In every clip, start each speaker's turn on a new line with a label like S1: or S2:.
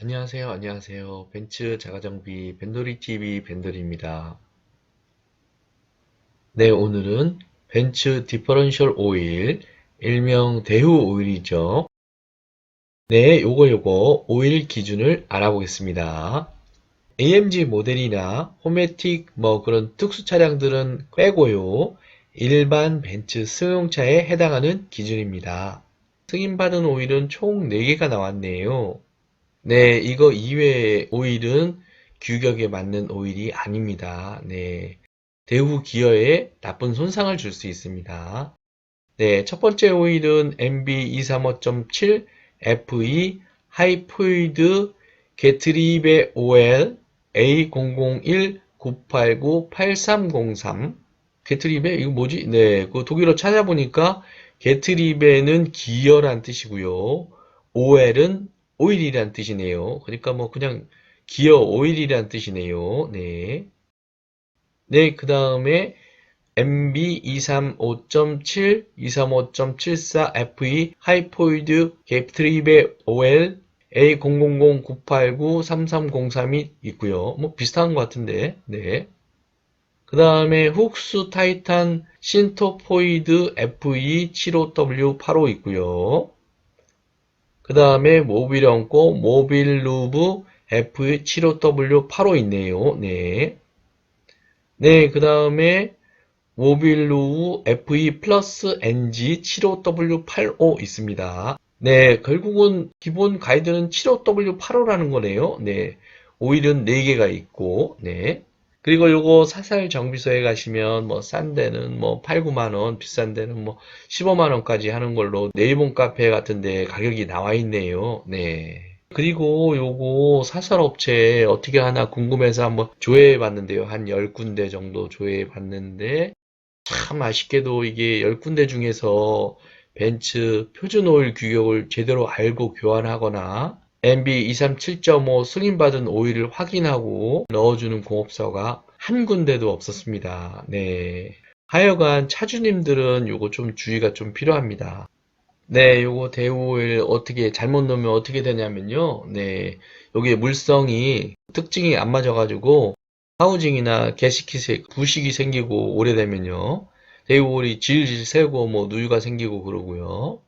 S1: 안녕하세요. 안녕하세요. 벤츠 자가정비 벤돌이 TV 벤돌입니다. 네, 오늘은 벤츠 디퍼런셜 오일, 일명 대후 오일이죠. 네, 요거 요거 오일 기준을 알아보겠습니다. AMG 모델이나 호메틱 뭐 그런 특수 차량들은 빼고요. 일반 벤츠 승용차에 해당하는 기준입니다. 승인받은 오일은 총 4개가 나왔네요. 네, 이거 이외의 오일은 규격에 맞는 오일이 아닙니다. 네. 대후 기어에 나쁜 손상을 줄 수 있습니다. 네, 첫 번째 오일은 MB235.7 FE 하이포이드 게트리베 OL A001 989 8303 게트리베 이거 뭐지? 네, 그 독일어 찾아보니까 게트리베는 기어란 뜻이고요. OL은 오일이란 뜻이네요. 그러니까 뭐 그냥 기어 오일이란 뜻이네요. 네. 네, 그 다음에 MB235.7, 235.74FE 하이포이드 게트리베 OL A000-989-3303이 있고요. 뭐 비슷한 것 같은데, 네. 그 다음에 훅스 타이탄 신토포이드 FE75W85 있고요. 그 다음에 모빌 얹고 모빌 루브 F75W85 있네요. 네. 네, 그 다음에 모빌 루브 FE 플러스 NG 75W85 있습니다. 네, 결국은 기본 가이드는 75W85라는 거네요. 네. 오일은 4개가 있고, 네. 그리고 요거 사살 정비소에 가시면 뭐 싼 데는 뭐 8, 9만 원, 비싼 데는 뭐 15만 원까지 하는 걸로 네이버 카페 같은 데 가격이 나와 있네요. 네. 그리고 요거 사설 업체 어떻게 하나 궁금해서 한번 조회해 봤는데요. 한 10군데 정도 조회해 봤는데 참 아쉽게도 이게 10군데 중에서 벤츠 표준 오일 규격을 제대로 알고 교환하거나 MB237.5 승인받은 오일을 확인하고 넣어주는 공업사가 한 군데도 없었습니다. 네. 하여간 차주님들은 요거 좀 주의가 좀 필요합니다. 네, 요거 대우오일 어떻게 잘못 넣으면 어떻게 되냐면요. 네. 여기 물성이 특징이 안 맞아가지고 하우징이나 게시킷에 부식이 생기고 오래되면요. 대우오일이 질질 새고 뭐 누유가 생기고 그러고요.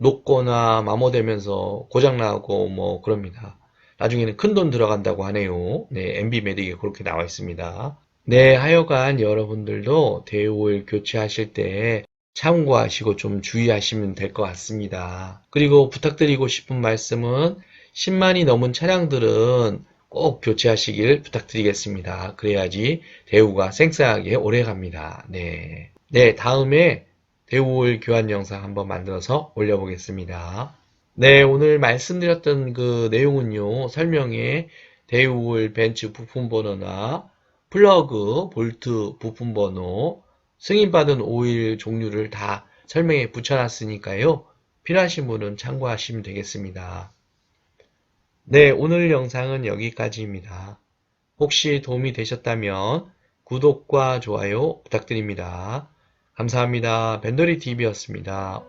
S1: 녹거나 마모되면서 고장나고 뭐 그럽니다. 나중에는 큰 돈 들어간다고 하네요. 네, MB 메딕에 그렇게 나와 있습니다. 네, 하여간 여러분들도 대오일 교체하실 때 참고하시고 좀 주의하시면 될 것 같습니다. 그리고 부탁드리고 싶은 말씀은 10만이 넘은 차량들은 꼭 교체하시길 부탁드리겠습니다. 그래야지 대우가 쌩쌩하게 오래 갑니다. 네. 네, 다음에 대우올 교환 영상 한번 만들어서 올려보겠습니다. 네, 오늘 말씀드렸던 그 내용은요, 설명에 대우올 벤츠 부품 번호나 플러그, 볼트 부품 번호, 승인받은 오일 종류를 다 설명에 붙여놨으니까요. 필요하신 분은 참고하시면 되겠습니다. 네, 오늘 영상은 여기까지입니다. 혹시 도움이 되셨다면 구독과 좋아요 부탁드립니다. 감사합니다. 벤더리 TV였습니다.